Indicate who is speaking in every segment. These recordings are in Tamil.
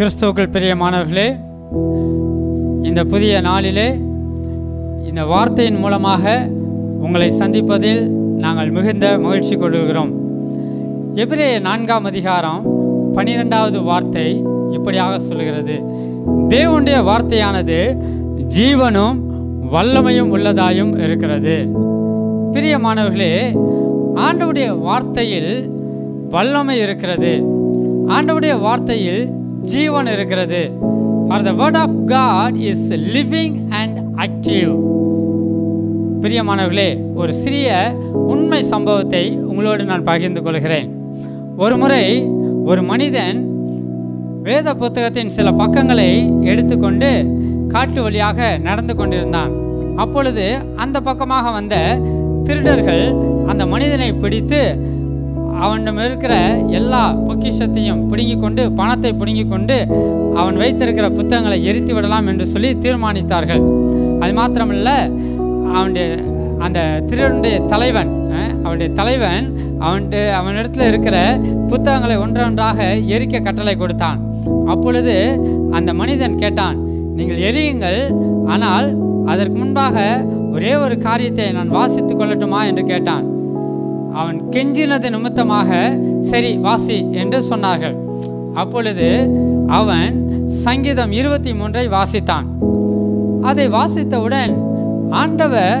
Speaker 1: கிறிஸ்துவுக்குள் பிரியமானவர்களே இந்த புதிய நாளிலே இந்த வார்த்தையின் மூலமாக உங்களை சந்திப்பதில் நாங்கள் மிகுந்த மகிழ்ச்சி கொள்கிறோம். எபிரே நான்காம் அதிகாரம் பனிரெண்டாவது வார்த்தை இப்படியாக சொல்கிறது. தேவனுடைய வார்த்தையானது ஜீவனும் வல்லமையும் உள்ளதாயும் இருக்கிறது. பிரியமானவர்களே ஆண்டவுடைய வார்த்தையில் வல்லமை இருக்கிறது. ஆண்டவுடைய வார்த்தையில் ஜீவன் இருக்கிறது. For the word of God is living and active பிரியமானவர்களே ஒரு சிறிய உண்மை சம்பவத்தை உங்களோடு நான் பகிர்ந்து கொள்கிறேன். ஒரு முறை ஒரு மனிதன் வேத புத்தகத்தின் சில பக்கங்களை எடுத்துக்கொண்டு காட்டு வழியாக நடந்து கொண்டிருந்தான். அப்பொழுது அந்த பக்கமாக வந்த திருடர்கள் அந்த மனிதனை பிடித்து அவனிடம் இருக்கிற எல்லா பொக்கிஷத்தையும் பிடுங்கி கொண்டு பணத்தை பிடுங்கி கொண்டு அவன் வைத்திருக்கிற புத்தகங்களை எரித்து விடலாம் என்று சொல்லி தீர்மானித்தார்கள். அது மாத்திரமல்ல அவனுடைய அந்த திருடனுடைய தலைவன் அவனுடைய தலைவன் அவனுடைய அவனிடத்தில் இருக்கிற புத்தகங்களை ஒன்றொன்றாக எரிக்க கட்டளை கொடுத்தான். அப்பொழுது அந்த மனிதன் கேட்டான் நீங்கள் எரியுங்கள் ஆனால் அதற்கு முன்பாக ஒரே ஒரு காரியத்தை நான் வாசித்துக் கொள்ளட்டுமா? என்று கேட்டான். அவன் கெஞ்சினது நிமித்தமாக சரி வாசி என்று சொன்னார்கள். அப்பொழுது அவன் சங்கீதம் இருபத்தி மூன்றை வாசித்தான். அதை வாசித்தவுடன் ஆண்டவர்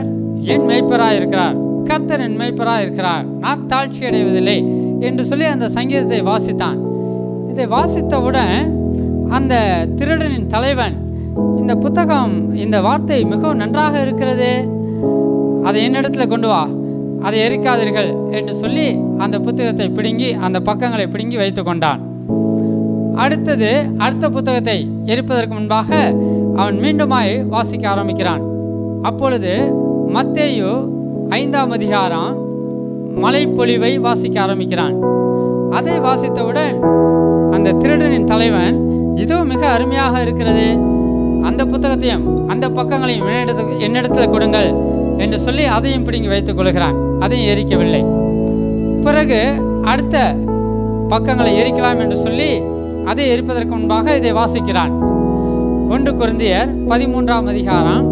Speaker 1: என் மெய்ப்பராக இருக்கிறார் கர்த்தர் என் மெய்ப்பராக இருக்கிறார் நான் தாழ்ச்சி அடைவதில்லை என்று சொல்லி அந்த சங்கீதத்தை வாசித்தான். இதை வாசித்தவுடன் அந்த திருடனின் தலைவன் இந்த புத்தகம் இந்த வார்த்தை மிகவும் நன்றாக இருக்கிறதே அதை என்னிடத்தில் கொண்டு வா அதை எரிக்காதீர்கள் என்று சொல்லி அந்த புத்தகத்தை பிடுங்கி அந்த பக்கங்களை பிடுங்கி வைத்து கொண்டான். அடுத்தது அடுத்த புத்தகத்தை எரிப்பதற்கு முன்பாக அவன் மீண்டுமாய் வாசிக்க ஆரம்பிக்கிறான். அப்பொழுது மத்தேயு ஐந்தாம் அதிகாரம் மலைப்பொழிவை வாசிக்க ஆரம்பிக்கிறான். அதை வாசித்தவுடன் அந்த திருடனின் தலைவன் இதுவும் மிக அருமையாக இருக்கிறது. அந்த புத்தகத்தையும் அந்த பக்கங்களையும் என்னிடத்தில் கொடுங்கள். என்று சொல்லி அதையும் பிடுங்கி வைத்துக் கொள்கிறான். அதையும் எரிக்கவில்லை. பிறகு அடுத்த பக்கங்களை எரிக்கலாம் என்று சொல்லி அதை எரிப்பதற்கு முன்பாக இதை வாசிக்கிறான். ஒன்று குருந்தியர் பதிமூன்றாம் அதிகாரம்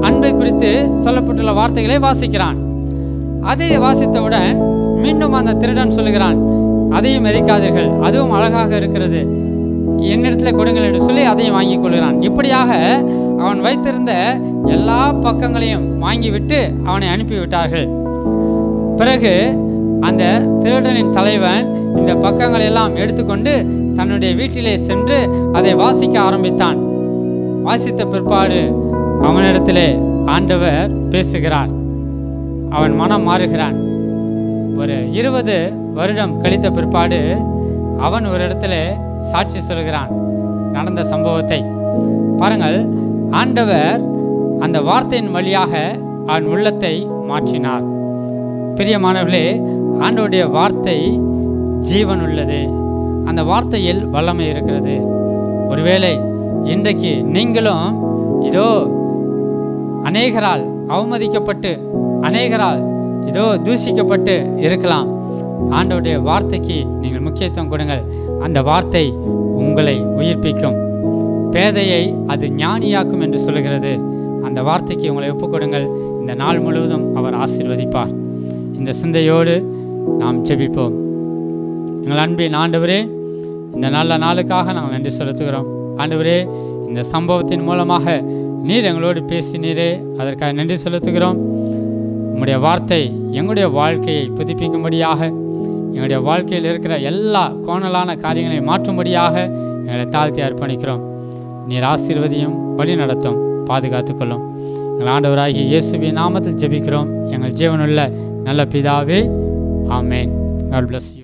Speaker 1: அன்பை குறித்து சொல்லப்பட்டுள்ள வார்த்தைகளை வாசிக்கிறான். அதை வாசித்தவுடன் மீண்டும் அந்த திருடன் சொல்லுகிறான் அதையும் எரிக்காதீர்கள் அதுவும் அழகாக இருக்கிறது. என்னிடத்தில் கொடுங்கள் என்று சொல்லி அதையும் வாங்கிக் கொள்கிறான். இப்படியாக அவன் வைத்திருந்த எல்லா பக்கங்களையும் வாங்கிவிட்டு அவனை அனுப்பிவிட்டார்கள். பிறகு அந்த திருடனின் தலைவன் இந்த பக்கங்களை எல்லாம் எடுத்துக்கொண்டு தன்னுடைய வீட்டிலே சென்று அதை வாசிக்க ஆரம்பித்தான். வாசித்த பிற்பாடு அவனிடத்திலே ஆண்டவர் பேசுகிறார். அவன் மனம் மாறுகிறான். ஒரு இருபது வருடம் கழித்த பிற்பாடு அவன் ஒரு இடத்துல சாட்சி சொல்கிறான். நடந்த சம்பவத்தை. பாருங்கள் ஆண்டவர் அந்த வார்த்தையின் வழியாக அவன் உள்ளத்தை மாற்றினார். பிரியமானவர்களே ஆண்டவுடைய வார்த்தை ஜீவன் உள்ளது அந்த வார்த்தையில் வல்லமை இருக்கிறது. ஒருவேளை இன்றைக்கு நீங்களும் இதோ அநேகரால் அவமதிக்கப்பட்டு அநேகரால் இதோ தூஷிக்கப்பட்டு இருக்கலாம். ஆண்டவுடைய வார்த்தைக்கு நீங்கள் முக்கியத்துவம் கொடுங்கள். அந்த வார்த்தை உங்களை உயிர்ப்பிக்கும். பேதையை அது ஞானியாக்கும் என்று சொல்கிறது அந்த வார்த்தைக்கு உங்களை ஒப்புக்கொடுங்கள். இந்த நாள் முழுவதும் அவர் ஆசிர்வதிப்பார். இந்த சிந்தையோடு நாம் ஜெபிப்போம். எங்கள் அன்பின் ஆண்டவரே இந்த நல்ல நாளுக்காக நாங்கள் நன்றி செலுத்துகிறோம். ஆண்டவரே இந்த சம்பவத்தின் மூலமாக நீர் எங்களோடு பேசினீரே அதற்காக நன்றி செலுத்துகிறோம். உங்களுடைய வார்த்தை எங்களுடைய வாழ்க்கையை புதுப்பிக்கும்படியாக எங்களுடைய வாழ்க்கையில் இருக்கிற எல்லா கோணலான காரியங்களை மாற்றும்படியாக எங்களை தாழ்த்தி அர்ப்பணிக்கிறோம். நீர் ஆசீர்வதியும் வழி நடத்தும் பாதுகாத்துக்கொள்ளும். எங்கள் ஆண்டவராகிய இயேசுவின் நாமத்தில் ஜெபிக்கிறோம். எங்கள் ஜீவனுள்ள நல்ல பிதாவே ஆமேன். God bless you